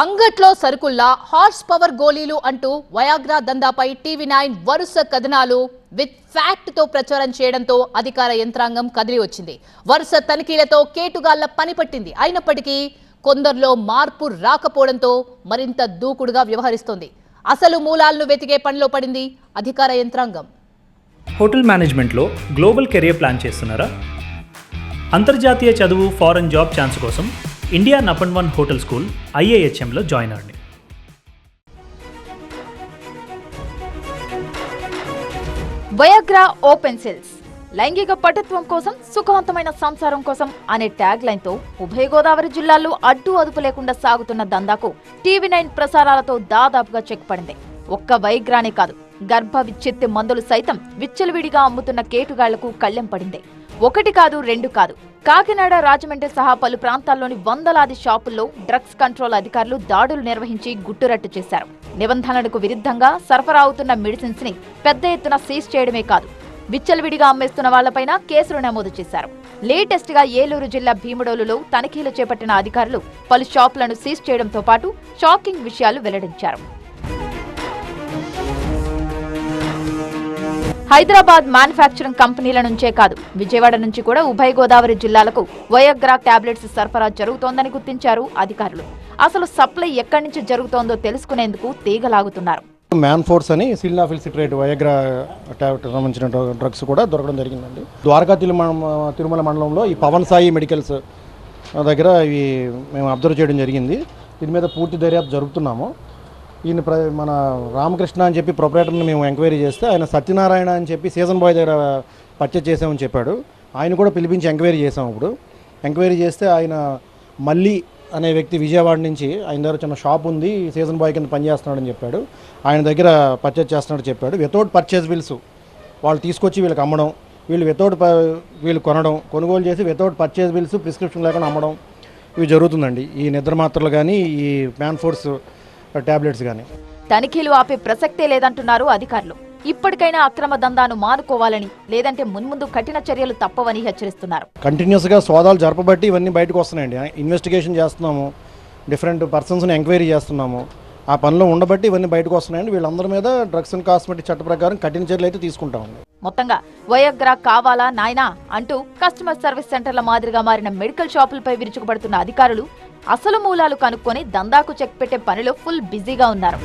అంగట్లో సరుకుల్లా horse power గోళీలు అంటూ వయాగ్రా దందాపై టీవీ నైన్ వరుస కథనాలు విత్ ఫ్యాక్ట్తో ప్రచారం చేయడంతో అధికార యంత్రాంగం కదిలి వచ్చింది. వరుస తనిఖీలతో కేటుగాళ్ళ పని పట్టింది. అయినప్పటికీ కొందరిలో మార్పు రాకపోవడంతో మరింత దూకుడుగా వ్యవహరిస్తోంది. అసలు మూలాలను వెతికే పనిలో పడింది అధికార యంత్రాంగం. హోటల్ మేనేజ్మెంట్లో గ్లోబల్ కెరియర్ ప్లాన్ చేస్తున్నారా? అంతర్జాతీయ చదువు ఫారెన్ జాబ్ ఛాన్స్ కోసం ఇండియా నపన్ వన్ హోటల్ స్కూల్ ఐఏహెచ్ఎంలో జాయిన్ అవ్వండి. వయాగ్రా ఓపెన్ సెల్స్ లైంగిక పటుత్వం కోసం సుఖవంతమైన సంసారం కోసం అనే ట్యాగ్ లైన్తో ఉభయ గోదావరి జిల్లాల్లో అడ్డు అదుపు లేకుండా సాగుతున్న దందాకు టీవీ నైన్ ప్రసారాలతో దాదాపుగా చెక్ పడింది. ఒక్క వైగ్రానే కాదు గర్భ విచ్ఛిత్తి మందులు సైతం విచ్చలవిడిగా అమ్ముతున్న కేటుగాళ్ళకు కళ్ళెం పడింది. ఒకటి కాదు రెండు కాదు కాకినాడ రాజమండ్రి సహా పలు ప్రాంతాల్లోని వందలాది షాపుల్లో డ్రగ్స్ కంట్రోల్ అధికారులు దాడులు నిర్వహించి గుట్టురట్టు చేశారు. నిబంధనలకు విరుద్ధంగా సరఫరా అవుతున్న మెడిసిన్స్ని పెద్ద ఎత్తున సీజ్ చేయడమే కాదు విచ్చలవిడిగా అమ్మేస్తున్న వాళ్ళపైన కేసులు నమోదు చేశారు. లేటెస్ట్గా ఏలూరు జిల్లా భీముడోలులో తనిఖీలు చేపట్టిన అధికారులు పలు షాపులను సీజ్ చేయడంతో పాటు షాకింగ్ విషయాలు వెల్లడించారు. హైదరాబాద్ మ్యానుఫ్యాక్చరింగ్ కంపెనీల నుంచే కాదు. విజయవాడ నుంచి కూడా ఉభయ గోదావరి జిల్లాలకు వయోగ్రా టాబ్లెట్స్ సరఫరా జరుగుతోందని గుర్తించారు అధికారులు. అసలు సప్లై ఎక్కడి నుంచి జరుగుతోందో తెలుసుకునేందుకు తీగలాగుతున్నారు. మ్యాన్ ఫోర్స్ అని సిల్నాఫిల్ సిట్రేట్ వయగ్రా టాబ్లెట్ సంబంధించిన డ్రగ్స్ కూడా దొరకడం జరిగిందండి. ద్వారకా తిరుమల తిరుమల మండలంలో ఈ పవన్ సాయి మెడికల్స్ దగ్గర ఇవి మేము అబ్జర్వ్ చేయడం జరిగింది. దీని మీద పూర్తి దర్యాప్తు జరుపుతున్నాము. ఈయన ప్ర మన రామకృష్ణ అని చెప్పి ప్రొపరేటర్ని మేము ఎంక్వైరీ చేస్తే ఆయన సత్యనారాయణ అని చెప్పి సీజన్ బాయ్ దగ్గర పర్చేజ్ చేసామని చెప్పాడు. ఆయన కూడా పిలిపించి ఎంక్వైరీ చేసాం ఇప్పుడు ఎంక్వైరీ చేస్తే ఆయన మళ్ళీ అనే వ్యక్తి విజయవాడ నుంచి ఆయన దగ్గర చిన్న షాప్ ఉంది సీజన్ బాయ్ కింద పనిచేస్తున్నాడని చెప్పాడు. ఆయన దగ్గర పర్చేజ్ చేస్తున్నాడు చెప్పాడు. వితౌట్ పర్చేజ్ బిల్స్ వాళ్ళు తీసుకొచ్చి వీళ్ళకి అమ్మడం వీళ్ళు వితౌట్ వీళ్ళు కొనడం కొనుగోలు చేసి వితౌట్ పర్చేజ్ బిల్స్ ప్రిస్క్రిప్షన్ లేకుండా అమ్మడం ఇవి జరుగుతుందండి. ఈ నిద్ర మాత్రలు కానీ ఈ మ్యాన్ ఫోర్స్ ట్యాబ్లెట్స్ కానీ తనిఖీలు ఆపే ప్రసక్తే లేదంటున్నారు అధికారులు. ఇప్పటికైనా అక్రమ దందాను మానుకోవాలని లేదంటే మున్ముందు కఠిన చర్యలు తప్పవని హెచ్చరిస్తున్నారు. కంటిన్యూస్గా సోదాలు జరపబట్టి ఇవన్నీ బయటకు వస్తున్నాయండి. ఇన్వెస్టిగేషన్ చేస్తున్నాము డిఫరెంట్ పర్సన్స్ని ఎంక్వైరీ చేస్తున్నాము. ఆ పనిలో ఉండబట్టి ఇవన్నీ బయటకు వస్తున్నాయండి. వీళ్ళందరి మీద డ్రగ్స్ అండ్ కాస్మెటిక్ చట్ట ప్రకారం కఠిన చర్యలు అయితే తీసుకుంటామండి. మొత్తంగా వయోగ్రా కావాలా నాయనా అంటూ కస్టమర్ సర్వీస్ సెంటర్ల మాదిరిగా మారిన మెడికల్ షాపులపై విరుచుకుపడుతున్న అధికారులు అసలు మూలాలు కనుక్కొని దందాకు చెక్ పెట్టే పనిలో ఫుల్ బిజీగా ఉన్నారు.